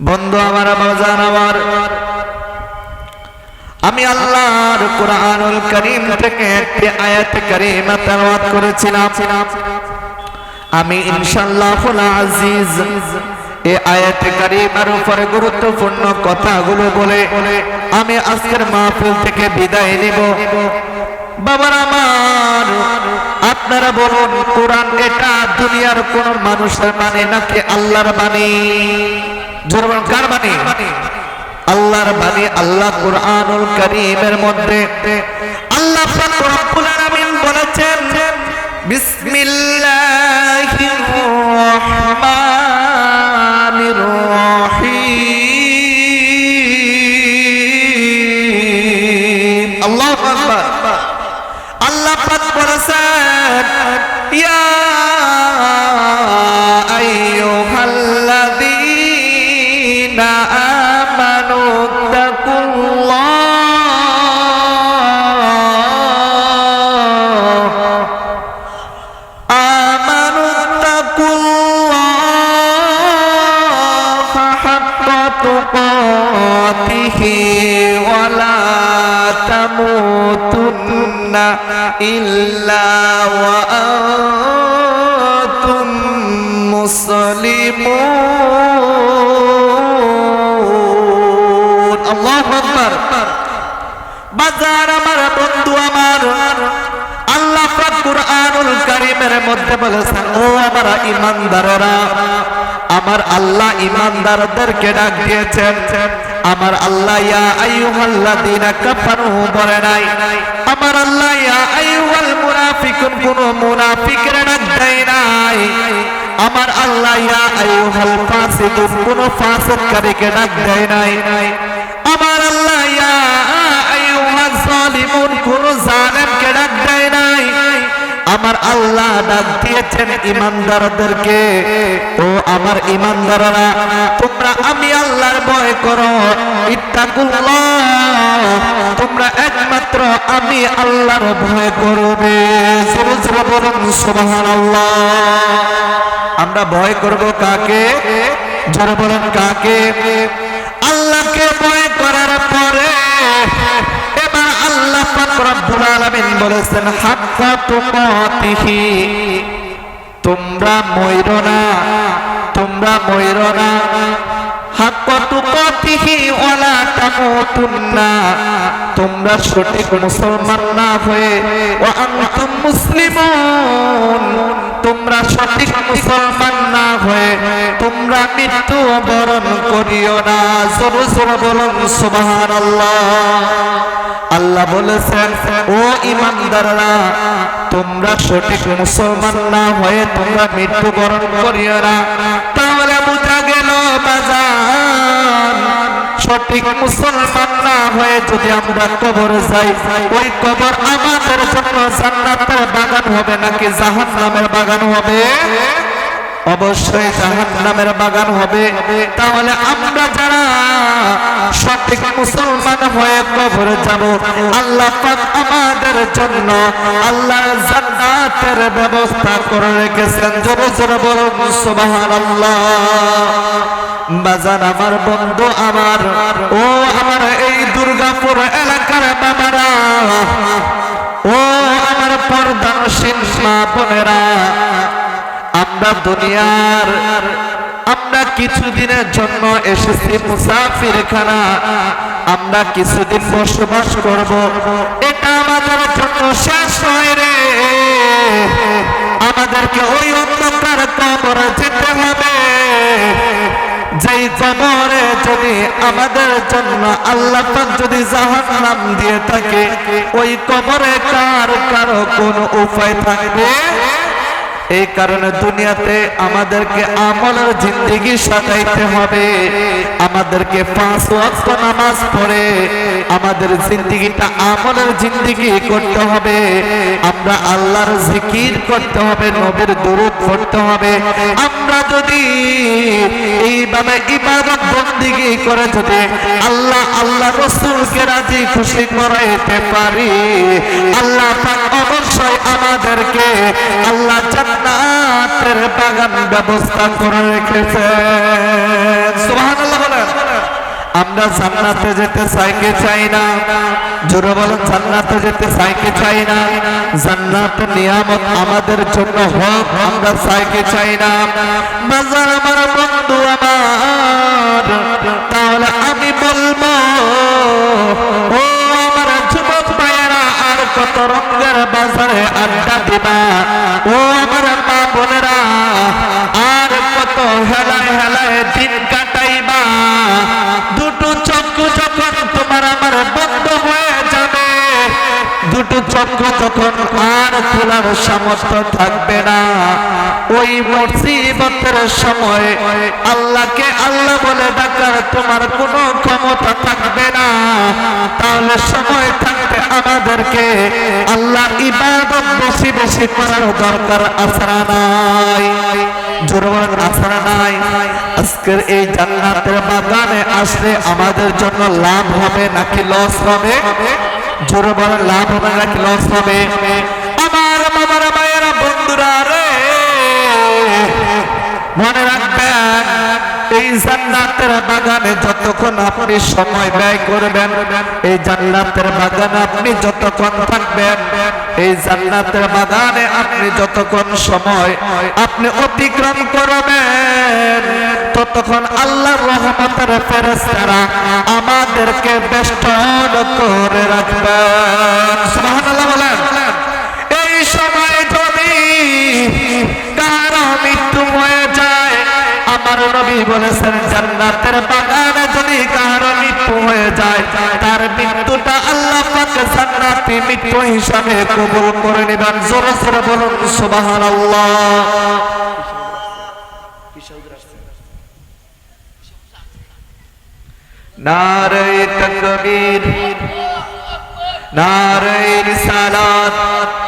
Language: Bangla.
বন্ধু আমার বাজান আমার। আমি আল্লাহর কোরআনুল করিম থেকে একটি আয়াত করিমা তেলাওয়াত করেছিলাম। আমি ইনশাআল্লাহ আজিজ এই আয়াত কারিমার উপরে গুরুত্বপূর্ণ কথাগুলো বলে, আমি আজকের মাহফিল থেকে বিদায় নিব। বাবার আমার, আপনারা বলুন, কোরআন এটা দুনিয়ার কোন মানুষের মানে নাকি আল্লাহর বাণী? আল্লাহর বাণী আল্লাহ কোরআনুল করিমের মধ্যে। আল্লাহ পাক রব্বুল আলামিন বলেছেন, বিসমিল্লাহির রহমানির রহিম। আল্লাহু আকবার। আল্লাহ পাক বলেছেন, ইয়া تموتن إلا وأنتم مسلمون الله أكبر বাজার আমার বন্ধু আমার আল্লাহ পাক কুরআনুল কারীমের মধ্যে বলেছেন ও আমার ঈমানদারেরা আমার আল্লাহ ঈমানদারদেরকে ডাক দিয়েছেন আমার আল্লাহ ইয়া আইয়ুহাল্লাযীনা কাফারু, বলে নাই। আমার আল্লাহ ইয়া আইয়ুহাল মুনাফিকুন, কোন মুনাফিকের ডাক দেয় নাই। আমার আল্লাহ ইয়া আইয়ুহাল ফাসিকুন, কোন ফাসিককারীকে ডাক দেয় নাই। আমার আল্লাহ ইয়া আইয়ুহাজ জালিমুন, কোন জালেমকে ডাক আমার আল্লাহ ডাক দিয়েছেন ইমানদারদেরকে। ও আমার ইমানদাররা, তোমরা আমি আল্লাহর ভয় করো, ইত্তাকুল্লাহ, তোমরা একমাত্র আমি আল্লাহর ভয় করবে। আমরা ভয় করব কাকে? জোরে বলেন, কাকে? আল্লাহকে ভয় করার পরে এবার আল্লাহ পাক রব্বুল আলামিন বলেছেন, হাক্কা তুকাতিহি তোমরা ময়ূর না, তোমরা ময়ূর না। হাক্কা তুকাতিহি ওয়ালা তামুতুন্না, তোমরা সঠিক মুসলমান না হয়ে, ওয়া আনতুম মুসলিমুন, তোমরা সঠিক মুসলমান না হয়ে তোমরা মৃত্যু বরণ করিও না। জোরে জোরে বলুন, সুবহানাল্লাহ। আল্লাহ বলেছেন, ও ইমানদাররা তোমরা সঠিক মুসলমান না হয়ে তোমরা মৃত্যু বরণ করিও না। তাহলে বোঝা গেল বাজার সঠিক মুসলমান না হয়ে যদি আমরা কবরে যাই, ওই কবর আমাদের জন্য জান্নাতের বাগান হবে নাকি জাহান্নামের বাগান হবে? অবশ্যই জাহান্নামের বাগান হবে। তাহলে আমরা যারা সঠিক মুসলমান হয়ে কবরে যাব, আল্লাহ পাক আমাদের জন্য আল্লাহ জান্নাতের ব্যবস্থা করে রেখেছেন। জোরে জোরে বলুন, সুবহানাল্লাহ। বাজার আমার বন্ধু, আমার, ও আমার এই দুর্গাপুর এলাকার বাবারা, ও আমার পর্দানসীন মা বোনেরা আমরা দুনিয়ার, আমরা কিছুদিনের জন্য এসেছি মুসাফির খানা আমরা কিছুদিন বসবাস করব। এটা আমাদের জন্য শেষ হয় রে। আমাদেরকে ওই অন্ধকার কবর যেতে হবে। যেই কবরে যদি আমাদের জন্য আল্লাহ যদি জাহান্নাম দিয়ে থাকে, ওই কবরে কার, কারও কোন উপায় থাকবে? এই কারণে দুনিয়াতে আমাদেরকে আমলের জিন্দিগি সাজাইতে হবে। আমাদেরকে পাঁচ ওয়াক্ত নামাজ পড়ে আমাদের জিন্দিগিটা আমলের জিন্দিগি করতে হবে। আমরা আল্লাহর জিকির করতে হবে, নবীর দরুদ পড়তে হবে। আমরা যদি এইভাবে ইবাদত বন্দিগি করে যদি আল্লাহ আল্লাহ রসুলকে রাজি খুশি করাইতে পারি, আল্লাহ পাক অবশ্যই আমাদেরকে আল্লাহ জান্নাতের বাগান ব্যবস্থা করে রেখেছে আমরা জান্নাতে যেতে চাই না? জোরে বলেন, জান্নাতে যেতে চাই না? জান্নাত নিয়ামত আমাদের জন্য হোক, আমরা চাই কি চাই না? বাজার আমার বন্ধু আমার, তাহলে আমি বলব, ও কত বাজারে আড্ডা দিবা? ও আমার মা বোনেরা, আর কত হেলায় হেলায় দিন কাটাইবা? দুটো চক্ষু যখন তোমার আমার বন্ধ হয়ে যাবে, দুটো চক্ষু যখন আর সামর্থ্য থাকবে না, ওই মুসিবতের সময় আল্লাহকে আল্লাহ বলে ডাকার তোমার কোনো ক্ষমতা থাকবে না। তাহলে সময় আমাদেরকে আল্লাহ ইবাদত বেশি বেশি করার দরকার আসরা নাই। জোরবান আসরা নাই। আজকের এই জান্নাতের বাগানে আসলে আমাদের জন্য লাভ হবে নাকি লস হবে? জোরে বলেন, লাভ হবে নাকি লস হবে? আমার বাবার মায়েরা বন্ধুরা রে, মনে রাখবেন, এই জান্নাতের বাগানে যতক্ষণ আপনি সময় ব্যয় করবেন, এই জান্নাতের বাগানে আপনি যতক্ষণ থাকবেন, এই জান্নাতের বাগানে আপনি যতক্ষণ সময় আপনি অতিক্রম করবেন ততক্ষণ আল্লাহর রহমতের ফেরেশতারা আমাদেরকে বেষ্টন করে বলেন। এই সময় যদি কারও মৃত্যু হয়ে যায়, আমার নবী বলেছেন, জান্নাতের বাগানে যদি কারও মৃত্যু হয়ে যায়, তার মৃত্যুটা আল্লাহ পাক জান্নাতি মৃত্যু হিসাবে কবুল করে নেবেন। জোরে জোরে বলুন, সুবহানাল্লাহ। নারে তকবীর নারে সালাত